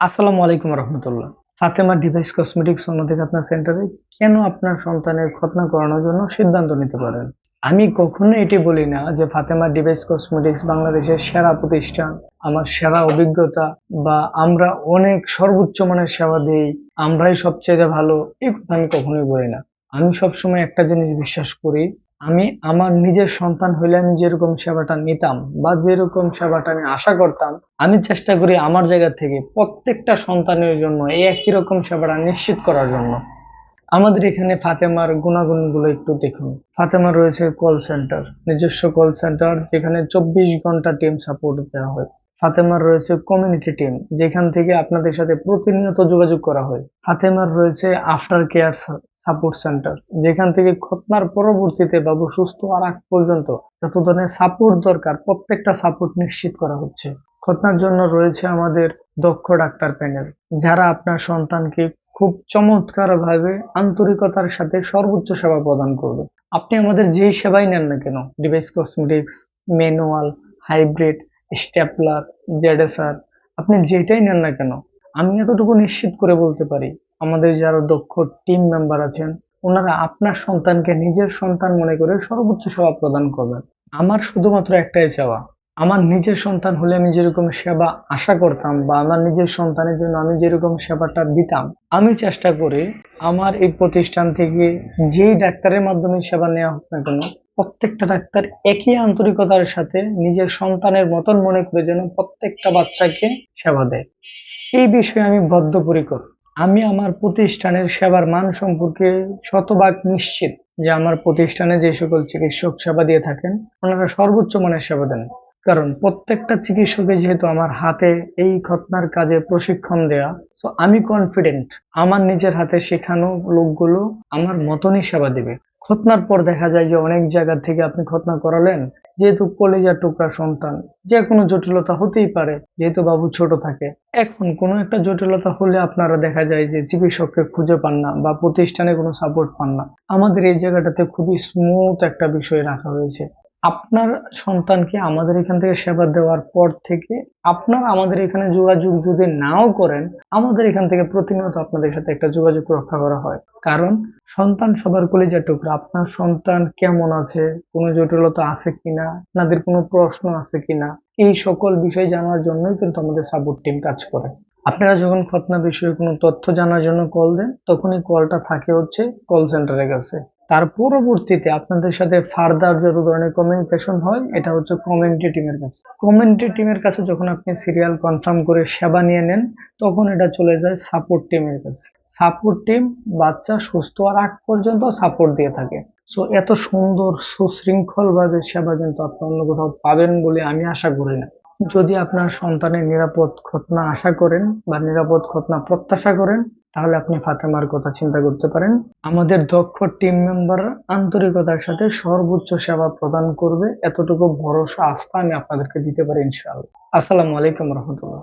আসসালামু আলাইকুম রহমতুল্লাহ। ফাতেমা ডিভাইস কসমেটিক্স অন্যদিক আপনার সেন্টারে কেন আপনার সন্তানের খতনা করানোর জন্য সিদ্ধান্ত নিতে পারেন? আমি কখনো এটি বলি না যে ফাতেমা ডিভাইস কসমেটিক্স বাংলাদেশের সেরা প্রতিষ্ঠান, আমার সেরা অভিজ্ঞতা বা আমরা অনেক সর্বোচ্চ মানের সেবা দিই, আমরাই সবচেয়ে ভালো এই কথা আমি কখনোই বলি না। আমি সবসময় একটা জিনিস বিশ্বাস করি আমি আমার নিজের সন্তান হইলে আমি যেরকম সেবাটা নিতাম বা যেরকম সেবাটা আমি আশা করতাম, আমি চেষ্টা করি আমার জায়গা থেকে প্রত্যেকটা সন্তানের জন্য এই একই রকম সেবাটা নিশ্চিত করার জন্য। আমাদের এখানে ফাতেমার গুণাগুণগুলো একটু দেখুন। ফাতেমা রয়েছে কল সেন্টার নিজস্ব কল সেন্টার যেখানে চব্বিশ ঘণ্টা টিম সাপোর্ট দেওয়া হয়। ফাতেমার রয়েছে কমিউনিটি টিম যেখান থেকে আপনাদের সাথে প্রতিনিয়ত যোগাযোগ করা হয়। ফাতেমার রয়েছে আফটার কেয়ার সাপোর্ট সেন্টার যেখান থেকে খতনার পরবর্তীতে বাবু সুস্থ আর আগ পর্যন্ত যত ধরনের সাপোর্ট দরকার, প্রত্যেকটা সাপোর্ট নিশ্চিত করা হচ্ছে। খতনার জন্য রয়েছে আমাদের দক্ষ ডাক্তার প্যানেল যারা আপনার সন্তানকে খুব চমৎকার ভাবে আন্তরিকতার সাথে সর্বোচ্চ সেবা প্রদান করবে। আপনি আমাদের যেই সেবাই নেন না কেন device cosmetics manual hybrid stapler জেডেসার, আপনি যেটাই নেন না কেন, আমি এতটুকু নিশ্চিত করে বলতে পারি, আমাদের যারা দক্ষ টিম মেম্বার আছেন, ওনারা আপনার সন্তানকে নিজের সন্তান মনে করে সর্বোচ্চ সেবা প্রদান করবেন। আমার শুধুমাত্র একটাই চাওয়া, আমার নিজের সন্তান হলে আমি যেরকম সেবা আশা করতাম বা আমার নিজের সন্তানের জন্য আমি যেরকম সেবাটা দিতাম, আমি চেষ্টা করি আমার এই প্রতিষ্ঠান থেকে যেই ডাক্তারের মাধ্যমে সেবা নেওয়া হোক না কেন প্রত্যেকটা ডাক্তার একই আন্তরিকতার সাথে নিজের সন্তানের মতন মনে করে যেন প্রত্যেকটা বাচ্চাকে সেবা দেয়। এই বিষয়ে আমি বদ্ধপরিকর। আমি আমার প্রতিষ্ঠানের সেবার মান সম্পর্কে শতভাগ নিশ্চিত যে আমার প্রতিষ্ঠানে যে সকল চিকিৎসক সেবা দিয়ে থাকেন, ওনারা সর্বোচ্চ মানের সেবা দেন। কারণ প্রত্যেকটা চিকিৎসকে যেহেতু আমার হাতে এই খতনার কাজে প্রশিক্ষণ দেয়া সো আমি কনফিডেন্ট আমার নিজের হাতে শেখানো লোকগুলো আমার মতনই সেবা দিবে। খতনার পর দেখা যায় যে অনেক জায়গা থেকে আপনি খতনা করালেন। যেহেতু কলেজার টুকরা সন্তান যে কোনো জটিলতা হতেই পারে, যেহেতু বাবু ছোট থাকে। এখন কোনো একটা জটিলতা হলে আপনারা দেখা যায় যে চিকিৎসককে খুঁজে পান না বা প্রতিষ্ঠানে কোনো সাপোর্ট পান না। আমাদের এই জায়গাটাতে খুবই স্মুথ একটা বিষয় রাখা হয়েছে। আপনার সন্তানকে আমাদের এখান থেকে সেবা দেওয়ার পর থেকে আপনার আমাদের এখানে যোগাযোগ যদি নাও করেন, আমাদের এখান থেকে প্রতিনিয়ত আপনাদের সাথে একটা যোগাযোগ রক্ষা করা হয়। কারণ সন্তান সবার কলেজা টুকরা। আপনার সন্তান কেমন আছে? কোনো জটিলতা আছে কিনা? আপনাদের কোনো প্রশ্ন আছে কিনা? এই সকল বিষয় জানার জন্যই কিন্তু আমাদের সাপোর্ট টিম কাজ করে। আপনারা যখন খতনা বিষয়ে কোনো তথ্য জানার জন্য কল দেন, তখনই কলটা থাকে হচ্ছে কল সেন্টারের কাছে। তার পরবর্তীতে আপনাদের সাথে ফার্দার যত ধরনের কমিউনিকেশন হয়, এটা হচ্ছে কমিউনিটি টিমের কাছে। কমিউনিটি টিমের কাছে যখন আপনি সিরিয়াল কনফার্ম করে সেবা নিয়ে নেন, তখন এটা চলে যায় সাপোর্ট টিমের কাছে। সাপোর্ট টিম বাচ্চা সুস্থ আর আগ পর্যন্ত সাপোর্ট দিয়ে থাকে। সো এত সুন্দর, সুশৃঙ্খলভাবে সেবা কিন্তু আপনি অন্য কোথাও পাবেন বলে আমি আশা করি না। যদি আপনার সন্তানের নিরাপদ খতনা আশা করেন বা নিরাপদ খতনা প্রত্যাশা করেন তাহলে আপনি ফাতেমার কথা চিন্তা করতে পারেন। আমাদের দক্ষ টিম মেম্বার আন্তরিকতার সাথে সর্বোচ্চ সেবা প্রদান করবে। এতটুকু ভরসা আস্থা আমি আপনাদেরকে দিতে পারি ইনশাআল্লাহ। আসসালামু আলাইকুম রহমতুল্লাহ।